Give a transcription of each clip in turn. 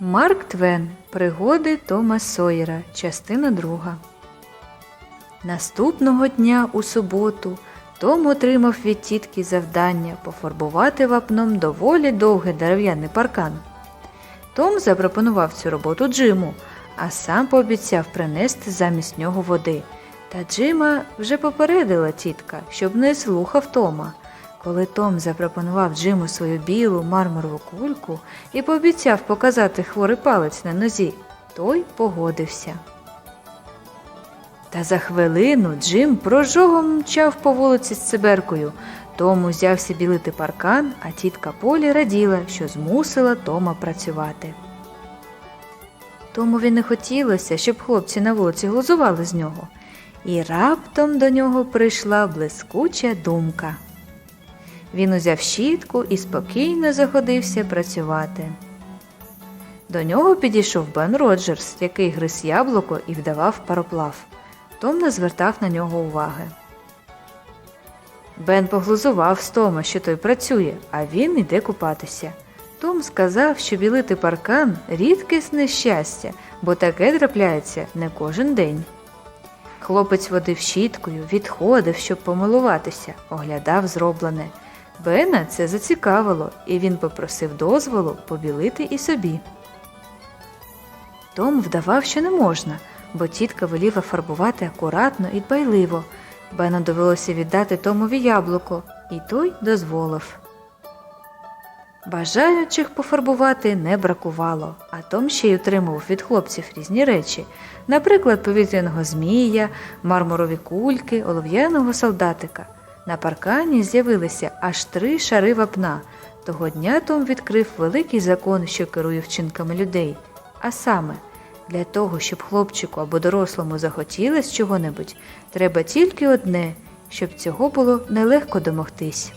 Марк Твен. Пригоди Тома Сойера. Частина друга. Наступного дня у суботу Том отримав від тітки завдання пофарбувати вапном доволі довгий дерев'яний паркан. Том запропонував цю роботу Джиму, а сам пообіцяв принести замість нього води. Та Джима вже попередила тітка, щоб не слухав Тома. Коли Том запропонував Джиму свою білу мармурову кульку і пообіцяв показати хворий палець на нозі, той погодився. Та за хвилину Джим прожогом мчав по вулиці з циберкою. Том узявся білити паркан, а тітка Полі раділа, що змусила Тома працювати. Томові не хотілося, щоб хлопці на вулиці глузували з нього. І раптом до нього прийшла блискуча думка. Він узяв щітку і спокійно заходився працювати. До нього підійшов Бен Роджерс, який гриз яблуко і вдавав пароплав. Том не звертав на нього уваги. Бен поглузував з Тома, що той працює, а він іде купатися. Том сказав, що білити паркан рідкісне щастя, бо таке трапляється не кожен день. Хлопець водив щіткою, відходив, щоб помилуватися, оглядав зроблене. Бена це зацікавило, і він попросив дозволу побілити і собі. Том вдавав, що не можна, бо тітка веліла фарбувати акуратно і дбайливо. Бену довелося віддати Томові яблуко, і той дозволив. Бажаючих пофарбувати не бракувало, а Том ще й отримував від хлопців різні речі, наприклад, повітряного змія, мармурові кульки, олов'яного солдатика. На паркані з'явилися аж три шари вапна. Того дня Том відкрив великий закон, що керує вчинками людей. А саме, для того, щоб хлопчику або дорослому захотілось чого-небудь, треба тільки одне, щоб цього було нелегко домогтись.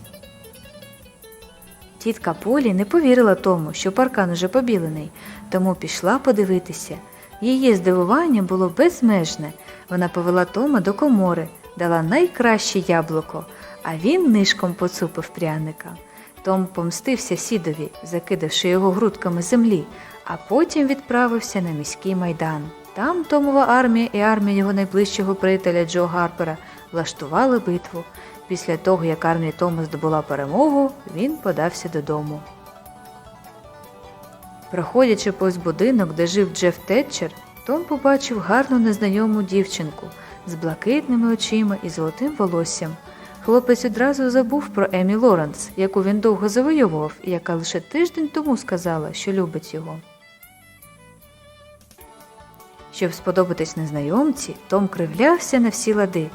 Тітка Полі не повірила тому, що паркан уже побілений, тому пішла подивитися. Її здивування було безмежне. Вона повела Тома до комори, дала найкраще яблуко, а він нишком поцупив пряника. Том помстився сідові, закидавши його грудками землі, а потім відправився на міський майдан. Там Томова армія і армія його найближчого приятеля Джо Гарпера влаштували битву. Після того, як армія Тома здобула перемогу, він подався додому. Проходячи повз будинок, де жив Джеф Тетчер, Том побачив гарну незнайому дівчинку з блакитними очима і золотим волоссям. Хлопець одразу забув про Емі Лоренс, яку він довго завойовував, і яка лише тиждень тому сказала, що любить його. Щоб сподобатись незнайомці, Том кривлявся на всі лади.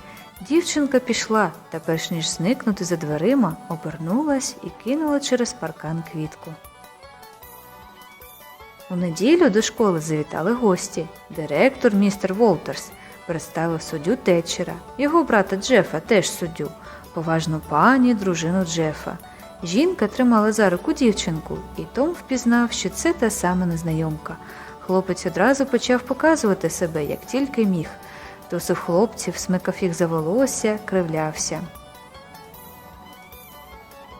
Дівчинка пішла та, перш ніж зникнути за дверима, обернулась і кинула через паркан квітку. У неділю до школи завітали гості. Директор містер Волтерс представив суддю Тетчера, його брата Джефа теж суддю, поважну пані, дружину Джефа. Жінка тримала за руку дівчинку, і Том впізнав, що це та сама незнайомка. Хлопець одразу почав показувати себе, як тільки міг. Трусив хлопців, смикав їх за волосся, кривлявся.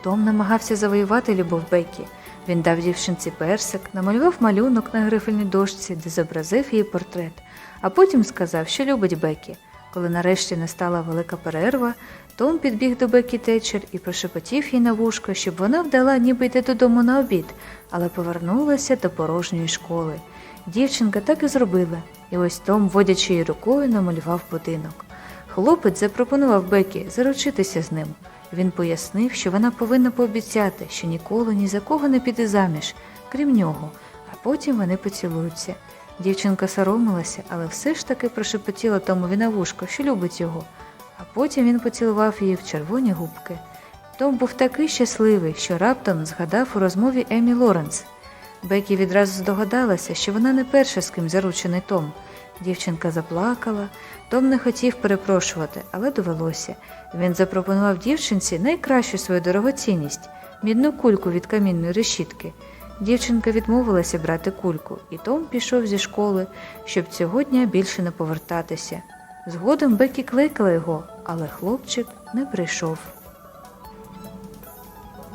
Том намагався завоювати любов Бекі. Він дав дівчинці персик, намалював малюнок на грифельній дошці, де зобразив її портрет, а потім сказав, що любить Бекі. Коли нарешті настала велика перерва, Том підбіг до Бекі Тетчер і прошепотів їй на вушко, щоб вона вдала, ніби йти додому на обід, але повернулася до порожньої школи. Дівчинка так і зробила, і ось Том, водячи її рукою, намалював будинок. Хлопець запропонував Бекі заручитися з ним. Він пояснив, що вона повинна пообіцяти, що ніколи ні за кого не піде заміж, крім нього, а потім вони поцілуються. Дівчинка соромилася, але все ж таки прошепотіла Томові на вушко, що любить його, а потім він поцілував її в червоні губки. Том був такий щасливий, що раптом згадав у розмові Емі Лоренс. Бекі відразу здогадалася, що вона не перша, з ким заручений Том. Дівчинка заплакала, Том не хотів перепрошувати, але довелося. Він запропонував дівчинці найкращу свою дорогоцінність мідну кульку від камінної решітки. Дівчинка відмовилася брати кульку, і Том пішов зі школи, щоб цього дня більше не повертатися. Згодом Бекі кликала його, але хлопчик не прийшов.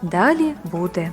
Далі буде.